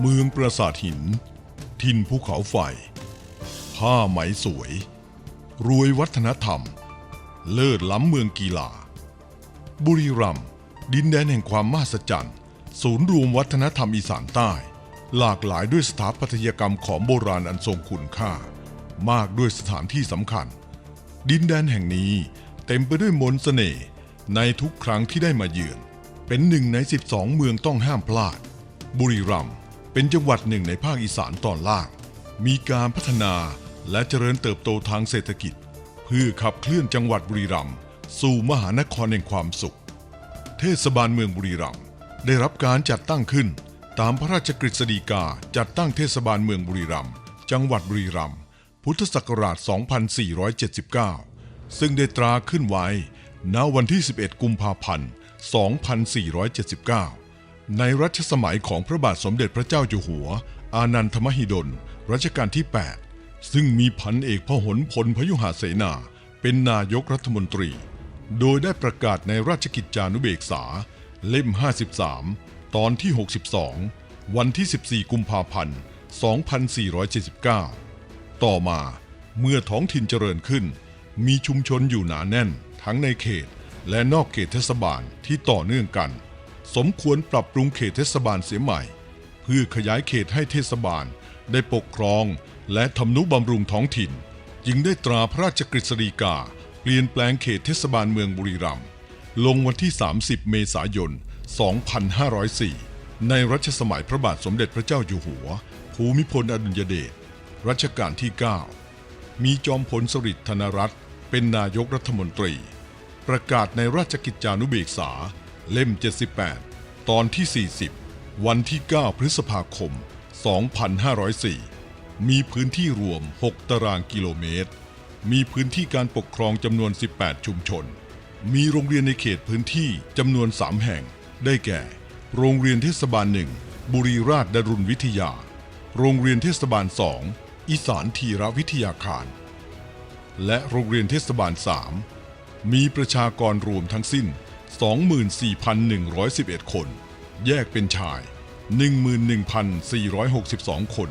เมืองปราสาทหิน ทินภูเขาไฟ ผ้าไหมสวย รวยวัฒนธรรม เลิศล้ำเมืองกีฬา บุรีรัมย์ดินแดนแห่งความมหัศจรรย์ ศูนย์รวมวัฒนธรรมอีสานใต้ หลากหลายด้วยสถาปัตยกรรมของโบราณอันทรงคุณค่า มากด้วยสถานที่สำคัญ ดินแดนแห่งนี้เต็มไปด้วยมนต์เสน่ห์ในทุกครั้งที่ได้มาเยือน เป็นหนึ่งใน 12 เมืองต้องห้ามพลาด บุรีรัมย์ เป็นจังหวัดหนึ่งในภาคอีสานตอนล่าง มีการพัฒนาและเจริญเติบโตทางเศรษฐกิจ เพื่อขับเคลื่อนจังหวัดบุรีรัมย์สู่มหานครแห่งความสุข เทศบาลเมืองบุรีรัมย์ได้รับการจัดตั้งขึ้น ตามพระราชกฤษฎีกาจัดตั้งเทศบาลเมืองบุรีรัมย์จังหวัดบุรีรัมย์พุทธศักราช 2479 ซึ่งได้ตราขึ้นไว้ณวันที่ 11 กุมภาพันธ์ 2479 ในรัชสมัยของพระบาทสมเด็จพระเจ้าอยู่หัว อานันทมหิดล รัชกาลที่ 8 ซึ่งมีพันเอกพหลพลพยุหเสนา เป็นนายกรัฐมนตรี โดยได้ประกาศในราชกิจจานุเบกษา เล่ม 53 ตอนที่ 62 วันที่ 14 กุมภาพันธ์ 2479 ต่อมาเมื่อท้องถิ่นเจริญขึ้น มีชุมชนอยู่หนาแน่น ทั้งในเขตและนอกเขตเทศบาลที่ต่อเนื่องกัน สมควรปรับปรุงเขตเทศบาลเสียใหม่ เพื่อขยายเขตให้เทศบาลได้ปกครองและทำนุบำรุงท้องถิ่น จึงได้ตราพระราชกฤษฎีกา เปลี่ยนแปลงเขตเทศบาลเมืองบุรีรัมย์ลงวันที่ 30 เมษายน 2504 ในรัชสมัยพระบาทสมเด็จพระเจ้าอยู่หัว ภูมิพลอดุลยเดชรัชกาลที่ 9 มีจอมพลสฤษดิ์ธนรัตน์เป็นนายกรัฐมนตรี ประกาศในราชกิจจานุเบกษา เล่ม 78 ตอนที่ 40 วันที่ 9 พฤษภาคม 2504 มีพื้นที่รวม 6 ตารางกิโลเมตร มีพื้นที่การปกครองจำนวน 18 ชุมชน มีโรงเรียนในเขตพื้นที่จำนวน 3 แห่ง ได้แก่ โรงเรียนเทศบาลหนึ่ง บุรีราชดรุณวิทยา โรงเรียนเทศบาล2อีสานทีรวิทยาคาร และโรงเรียนเทศบาล3มีประชากรรวมทั้งสิ้น 24,111 คน แยกเป็นชาย 11,462 คน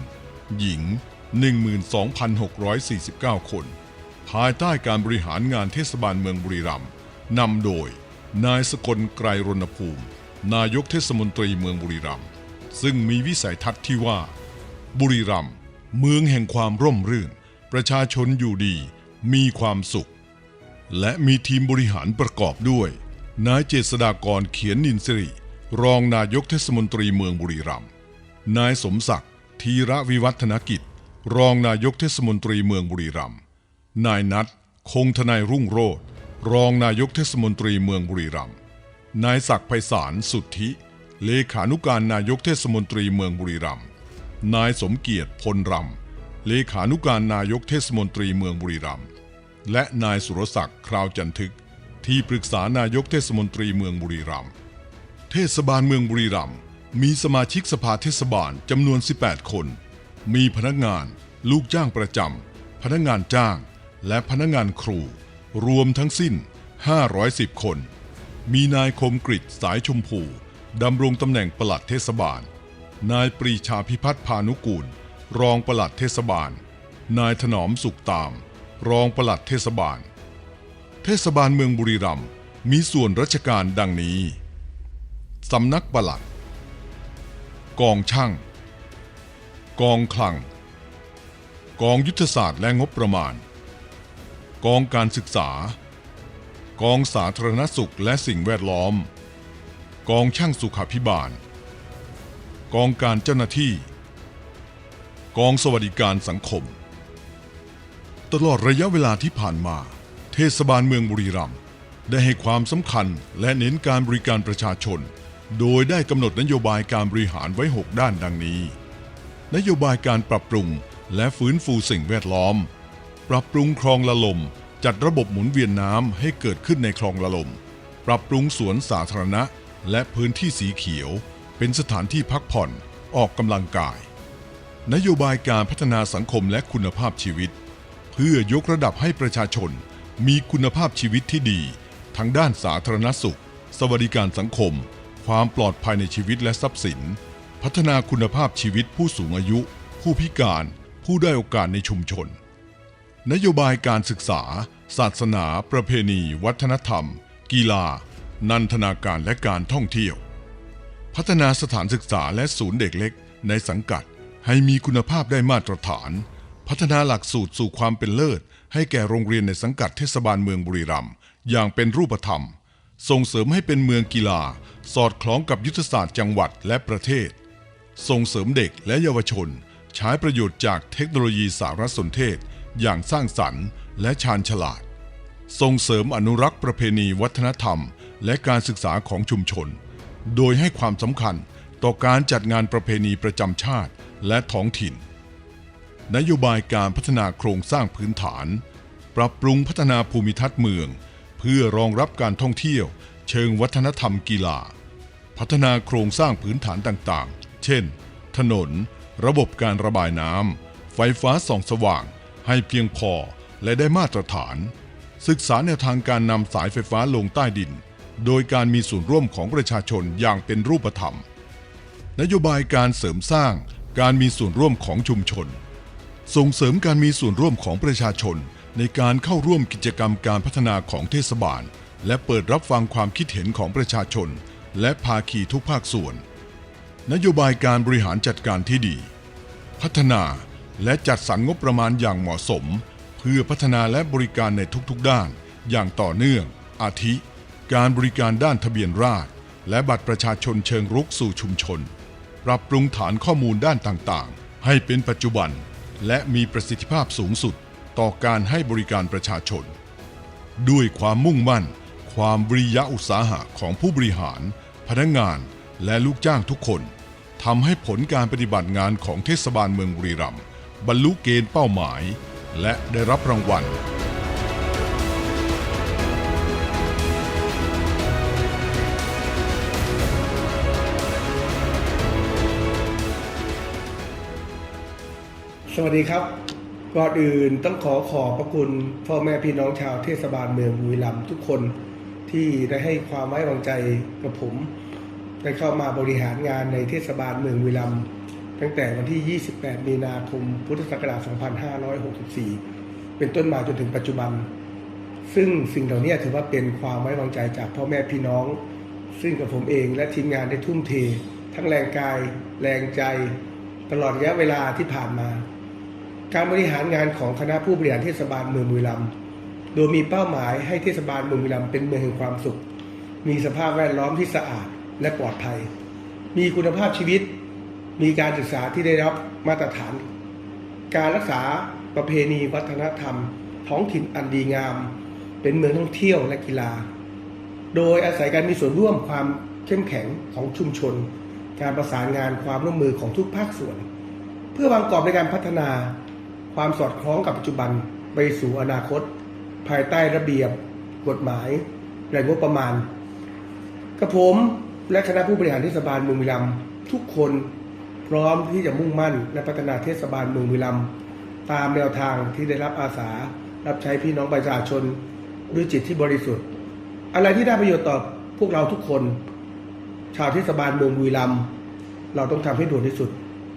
หญิง 12,649 คน ภายใต้การบริหารงานเทศบาลเมืองบุรีรัมย์นำโดย นายสกลไกรรณภูมิ นายกเทศมนตรีเมืองบุรีรัมย์ซึ่งมีวิสัยทัศน์ที่ว่า บุรีรัมย์เมืองแห่งความร่มรื่น ประชาชนอยู่ดี มีความสุข และมีทีมบริหารประกอบด้วย นายเจษฎากรเขียนนินสิริ รองนายกเทศมนตรีเมืองบุรีรัมย์ นายสมศักดิ์ธีระวิวัฒนกิจ รองนายกเทศมนตรีเมืองบุรีรัมย์ นายนัทคงทนายรุ่งโรจน์รองนายกเทศมนตรีเมืองบุรีรัมย์ นายศักดิ์ไพศาลสุทธิ เลขานุการนายกเทศมนตรีเมืองบุรีรัมย์ นายสมเกียรติพลรำ เลขานุการนายกเทศมนตรีเมืองบุรีรัมย์ และนายสุรศักดิ์คราวจันทึก ที่ปรึกษานายกเทศมนตรีเมืองบุรีรัมย์เทศบาลเมืองบุรีรัมย์มีสมาชิกสภาเทศบาลจำนวน 18 คน มีพนักงาน ลูกจ้างประจำพนักงานจ้าง และพนักงานครู รวมทั้งสิ้น 510 คน มีนายคมกริตสายชมพูดำรงตำแหน่งปลัดเทศบาล นายปรีชาพิพัฒน์พานุกูล รองปลัดเทศบาล นายถนอมสุขตาม รองปลัดเทศบาล เทศบาลเมืองบุรีรัมย์มีส่วนราชการดังนี้ สำนักปลัด กองช่าง กองคลัง กองยุทธศาสตร์และงบประมาณ กองการศึกษา กองสาธารณสุขและสิ่งแวดล้อม กองช่างสุขาพิบาล กองการเจ้าหน้าที่ กองสวัสดิการสังคม ตลอดระยะเวลาที่ผ่านมา เทศบาลเมืองบุรีรัมย์ได้ให้ความสำคัญและเน้นการบริการประชาชน โดยได้กำหนดนโยบายการบริหารไว้ 6 ด้านดังนี้ นโยบายการปรับปรุงและฟื้นฟูสิ่งแวดล้อม ปรับปรุงคลองละลม จัดระบบหมุนเวียนน้ำให้เกิดขึ้นในคลองละลม ปรับปรุงสวนสาธารณะ และพื้นที่สีเขียว เป็นสถานที่พักผ่อน ออกกำลังกาย นโยบายการพัฒนาสังคมและคุณภาพชีวิต เพื่อยกระดับให้ประชาชน มีคุณภาพชีวิตที่ดี ทั้งด้านสาธารณสุข สวัสดิการสังคม ความปลอดภัยในชีวิตและทรัพย์สิน พัฒนาคุณภาพชีวิตผู้สูงอายุ ผู้พิการ ผู้ได้โอกาสในชุมชน นโยบายการศึกษา ศาสนา ประเพณี วัฒนธรรม กีฬา นันทนาการและการท่องเที่ยว พัฒนาสถานศึกษาและศูนย์เด็กเล็ก ในสังกัดให้มีคุณภาพได้มาตรฐาน พัฒนาหลักสูตรสู่ความเป็นเลิศ ให้แก่โรงเรียนในสังกัดเทศบาลเมืองบุรีรัมย์อย่างเป็นรูปธรรม ส่งเสริมให้เป็นเมืองกีฬา สอดคล้องกับยุทธศาสตร์จังหวัดและประเทศ ส่งเสริมเด็กและเยาวชน ใช้ประโยชน์จากเทคโนโลยีสารสนเทศ อย่างสร้างสรรค์และชาญฉลาด ส่งเสริมอนุรักษ์ประเพณีวัฒนธรรม และการศึกษาของชุมชน โดยให้ความสำคัญต่อการจัดงานประเพณีประจำชาติและท้องถิ่น นโยบายการพัฒนาโครงสร้างพื้นฐาน ปรับปรุงพัฒนาภูมิทัศน์เมือง เพื่อรองรับการท่องเที่ยว เชิงวัฒนธรรมกีฬา พัฒนาโครงสร้างพื้นฐานต่างๆ เช่น ถนน ระบบการระบายน้ำไฟฟ้าส่องสว่าง ให้เพียงพอและได้มาตรฐาน ศึกษาแนวทางการนำสายไฟฟ้าลงใต้ดิน โดยการมีส่วนร่วมของประชาชนอย่างเป็นรูปธรรม นโยบายการเสริมสร้างการมีส่วนร่วมของชุมชน ส่งเสริมการมีส่วนร่วมของประชาชน ในการเข้าร่วมกิจกรรมการพัฒนาของเทศบาล และเปิดรับฟังความคิดเห็นของประชาชน และภาคีทุกภาคส่วน นโยบายการบริหารจัดการที่ดี พัฒนาและจัดสรรงบประมาณอย่างเหมาะสม เพื่อพัฒนาและบริการในทุกๆด้าน อย่างต่อเนื่อง อาทิ การบริการด้านทะเบียนราษฎรและบัตรประชาชนเชิงรุกสู่ชุมชน ปรับปรุงฐานข้อมูลด้านต่างๆ ให้เป็นปัจจุบัน และมีประสิทธิภาพสูงสุดต่อการให้บริการประชาชน ด้วยความมุ่งมั่น ความวิริยะอุตสาหะของผู้บริหาร พนักงานและลูกจ้างทุกคนทำให้ผลการปฏิบัติงานของเทศบาลเมืองบุรีรัมย์บรรลุเกณฑ์เป้าหมาย และได้รับรางวัล สวัสดีครับก่อนอื่นต้องขอขอบพระคุณพ่อแม่พี่น้องชาวเทศบาลเมืองบุรีรัมย์ทุกคนที่ได้ให้ความไว้วางใจกับผม ได้เข้ามาบริหารงานในเทศบาลเมืองบุรีรัมย์ตั้งแต่วันที่ 28 มีนาคม พุทธศักราช 2564 เป็นต้นมาจนถึงปัจจุบัน ซึ่งสิ่งเหล่านี้ถือว่าเป็นความไว้วางใจจากพ่อแม่พี่น้อง ซึ่งกับผมเองและทีมงานได้ทุ่มเท ทั้งแรงกาย แรงใจ ตลอดระยะเวลาที่ผ่านมา การบริหารงานของคณะผู้บริหารเทศบาลเมืองบุรีรัมย์โดยมีเป้าหมายให้เทศบาลเมืองบุรีรัมย์เป็นเมืองแห่งความสุข มีสภาพแวดล้อมที่สะอาดและปลอดภัย มีคุณภาพชีวิต มีการศึกษาที่ได้รับมาตรฐาน การรักษาประเพณีวัฒนธรรม ท้องถิ่นอันดีงาม เป็นเมืองท่องเที่ยวและกีฬา โดยอาศัยการมีส่วนร่วมความเข้มแข็งของชุมชน การประสานงานความร่วมมือของทุกภาคส่วน เพื่อวางกรอบในการพัฒนา ความสอดคล้องกับปัจจุบันไปสู่อนาคต ภายใต้ระเบียบกฎหมายและงบประมาณกระผมและคณะผู้บริหารเทศบาลเมืองบุรีรัมทุกคนพร้อมที่จะมุ่งมั่นและพัฒนาเทศบาลเมืองบุรีรัมตามแนวทางที่ได้รับอาสา รับใช้พี่น้องประชาชนด้วยจิตที่บริสุทธิ์ อะไรที่ได้ประโยชน์ต่อพวกเราทุกคน ชาวเทศบาลเมืองบุรีรัมย์เราต้องทำให้ด่วนที่สุด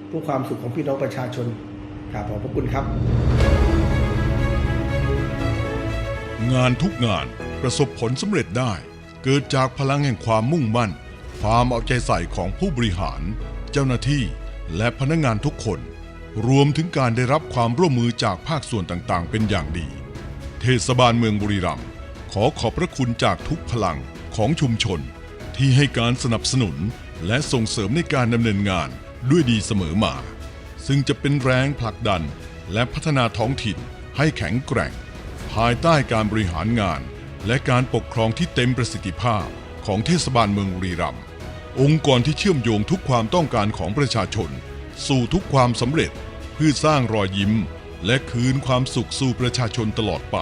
เพื่อความสุขของพี่น้องประชาชน กราบขอบพระคุณครับ งานทุกงานประสบผลสำเร็จได้ เกิดจากพลังแห่งความมุ่งมั่น ความเอาใจใส่ของผู้บริหาร เจ้าหน้าที่ และพนักงานทุกคน รวมถึงการได้รับความร่วมมือจากภาคส่วนต่างๆ เป็นอย่างดี เทศบาลเมืองบุรีรัมย์ขอขอบพระคุณจากทุกพลังของชุมชน ที่ให้การสนับสนุนและส่งเสริมในการดำเนินงานด้วยดีเสมอมา ซึ่งจะเป็นแรงผลักดันและพัฒนาท้องถิ่นให้แข็งแกร่ง ภายใต้การบริหารงาน และการปกครองที่เต็มประสิทธิภาพของเทศบาลเมืองบุรีรัมย์องค์กรที่เชื่อมโยงทุกความต้องการของประชาชน สู่ทุกความสำเร็จเพื่อสร้างรอยยิ้ม และคืนความสุขสู่ประชาชนตลอดไป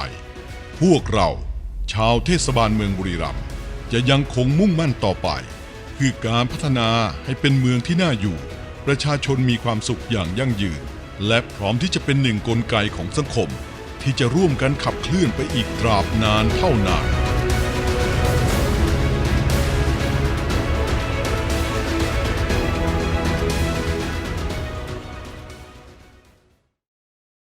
พวกเราชาวเทศบาลเมืองบุรีรัมย์จะยังคงมุ่งมั่นต่อไป คือการพัฒนาให้เป็นเมืองที่น่าอยู่ ประชาชนมีความสุขอย่างยั่งยืน และพร้อมที่จะเป็นหนึ่งกลไกของสังคม ที่จะร่วมกันขับเคลื่อนไปอีกตราบนานเท่านาน